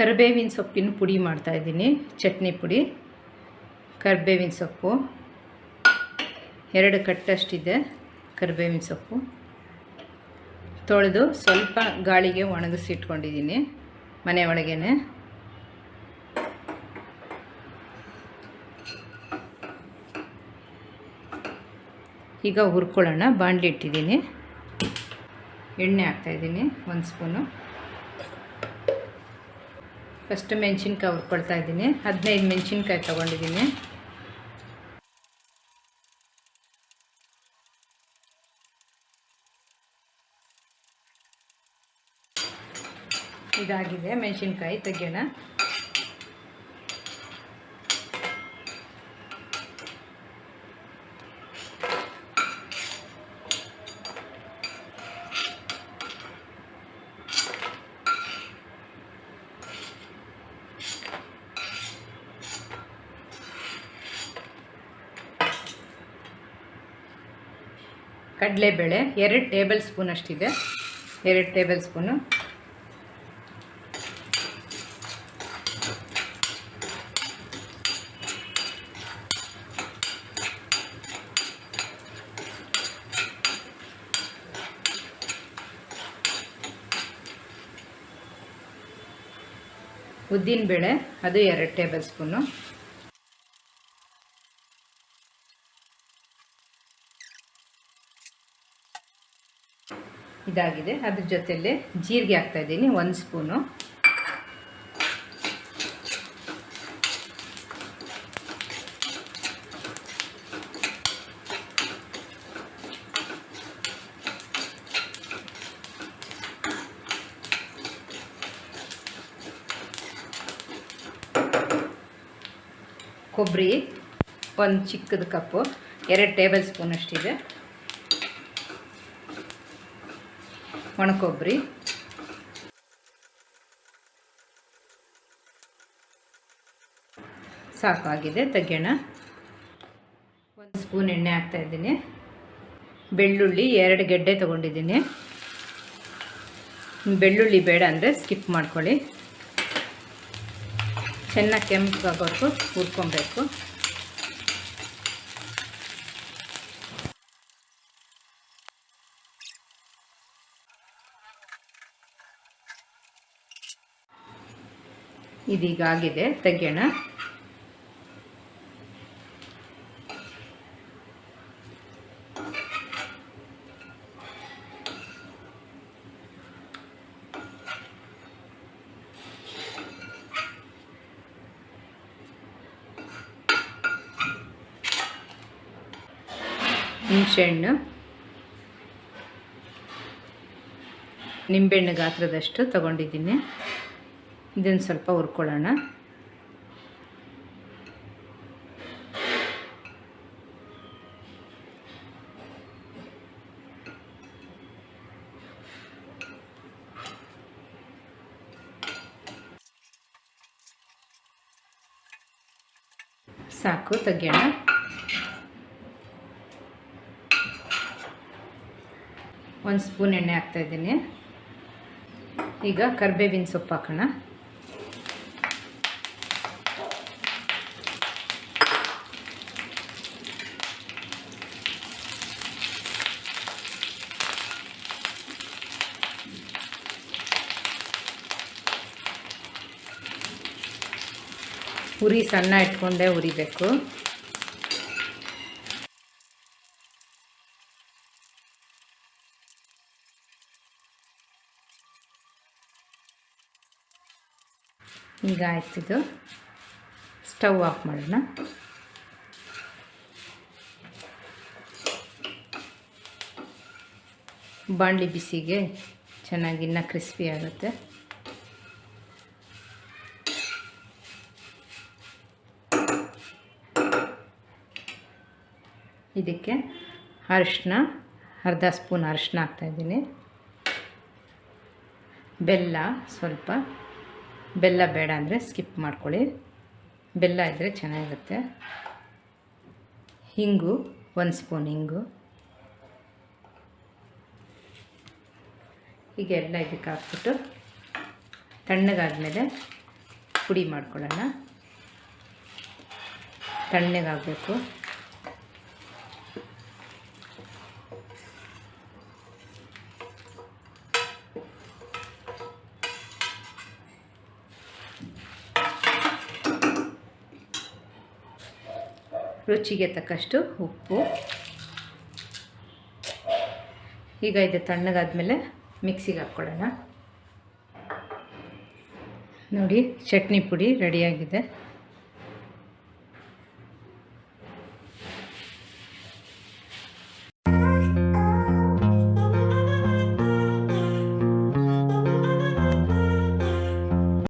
ಕರಿಬೇವಿನ ಸೊಪ್ಪಿನ ಪುಡಿ ಮಾಡ್ತಾಯಿದ್ದೀನಿ ಚಟ್ನಿ ಪುಡಿ. ಕರಿಬೇವಿನ ಸೊಪ್ಪು. ಎರಡು ಕಟ್ಟಷ್ಟಿದೆ ಕರಿಬೇವಿನ ಸೊಪ್ಪು. ತೊಳೆದು ಸ್ವಲ್ಪ ಗಾಳಿಗೆ ಒಣಗಿಸಿಟ್ಕೊಂಡಿದ್ದೀನಿ ಮನೆ ಒಳಗೇ ಈಗ ಹುರ್ಕೊಳ್ಳೋಣ ಬಾಣಲಿ ಇಟ್ಟಿದ್ದೀನಿ ಎಣ್ಣೆ ಹಾಕ್ತಾಯಿದ್ದೀನಿ ಒಂದು ಸ್ಪೂನು. ಫಸ್ಟ್ ಮೆಣಸಿನ್ಕಾಯಿ ಹುರ್ಕೊಳ್ತಾ ಇದ್ದೀನಿ. ಹದಿನೈದು ಮೆಣಸಿನ್ಕಾಯಿ ತೊಗೊಂಡಿದ್ದೀನಿ. ಇದಾಗಿದೆ ಮೆಣಸಿನ್ಕಾಯಿ ತೆಗೆಯೋಣ. ಕಡಲೆಬೇಳೆ ಎರಡು ಟೇಬಲ್ ಸ್ಪೂನ್ ಅಷ್ಟಿದೆ. ಎರಡು ಟೇಬಲ್ ಸ್ಪೂನು. ಉದ್ದಿನಬೇಳೆ ಅದು ಎರಡು ಟೇಬಲ್ ಸ್ಪೂನು. ಇದಾಗಿದೆ. ಅದ್ರ ಜೊತೆಯಲ್ಲೇ ಜೀರಿಗೆ ಹಾಕ್ತಾಯಿದ್ದೀನಿ ಒಂದು ಸ್ಪೂನು. ಕೊಬ್ಬರಿ, ಒಂದು ಚಿಕ್ಕದ ಕಪ್ಪು, ಎರಡು ಟೇಬಲ್ ಸ್ಪೂನ್ ಅಷ್ಟಿದೆ. ಒಣಕೊಬ್ಬರಿ. ಸಾಕಾಗಿದೆ ತೆಗೆಯೋಣ. ಒಂದು ಸ್ಪೂನ್ ಎಣ್ಣೆ ಹಾಕ್ತಾಯಿದ್ದೀನಿ ಬೆಳ್ಳುಳ್ಳಿ ಎರಡು ಗೆಡ್ಡೆ ತೊಗೊಂಡಿದ್ದೀನಿ. ಬೆಳ್ಳುಳ್ಳಿ ಬೇಡ ಅಂದರೆ ಸ್ಕಿಪ್ ಮಾಡ್ಕೊಳ್ಳಿ. ಚೆನ್ನಾಗಿ ಕೆಂಪಾಗೋವರೆಗೂ ಹುರ್ಕೊಬೇಕು. ಇದೀಗ ಆಗಿದೆ. ತೆಗೆಯೋಣ. ಹುಣಸೆಹಣ್ಣು ನಿಂಬೆಹಣ್ಣು ಗಾತ್ರದಷ್ಟು ತಗೊಂಡಿದ್ದೀನಿ. ಇದನ್ನು ಸ್ವಲ್ಪ ಹುರ್ಕೊಳ್ಳೋಣ. ಸಾಕು ತೆಗೆಯೋಣ. ಒಂದು ಸ್ಪೂನ್ ಎಣ್ಣೆ ಹಾಕ್ತಾಯಿದ್ದೀನಿ ಈಗ ಕರಿಬೇವಿನ ಸೊಪ್ಪು ಹಾಕೋಣ. ಉರಿ ಸಣ್ಣ ಇಟ್ಕೊಂಡೇ ಉರಿಬೇಕು. ಈಗ ಆಯ್ತಿದು ಸ್ಟವ್ ಆಫ್ ಮಾಡೋಣ. ಬಾಣಲಿ ಬಿಸಿಗೆ ಚೆನ್ನಾಗಿ ಇನ್ನೂ ಕ್ರಿಸ್ಪಿ ಆಗುತ್ತೆ. ಇದಕ್ಕೆ ಅರಿಶಿನ ಅರ್ಧ ಸ್ಪೂನ್ ಅರಿಶಿನ ಹಾಕ್ತಾಯಿದ್ದೀನಿ ಬೆಲ್ಲ ಸ್ವಲ್ಪ, ಬೆಲ್ಲ ಬೇಡ ಅಂದರೆ ಸ್ಕಿಪ್ ಮಾಡ್ಕೊಳ್ಳಿ. ಬೆಲ್ಲ ಇದ್ದರೆ ಚೆನ್ನಾಗಿರುತ್ತೆ. ಹಿಂಗು ಒಂದು ಸ್ಪೂನ್ ಹಿಂಗು ಹೀಗೆ ಎಲ್ಲ ಇದಕ್ಕೆ ಹಾಕ್ಬಿಟ್ಟು ತಣ್ಣಗಾದಮೇಲೆ ಪುಡಿ ಮಾಡ್ಕೊಳ್ಳೋಣ. ತಣ್ಣಗಾಗಬೇಕು. ರುಚಿಗೆ ತಕ್ಕಷ್ಟು ಉಪ್ಪು. ಈಗ ಇದು ತಣ್ಣಗಾದ್ಮೇಲೆ ಮಿಕ್ಸಿಗೆ ಹಾಕ್ಕೊಳ್ಳೋಣ. ನೋಡಿ ಚಟ್ನಿ ಪುಡಿ ರೆಡಿಯಾಗಿದೆ.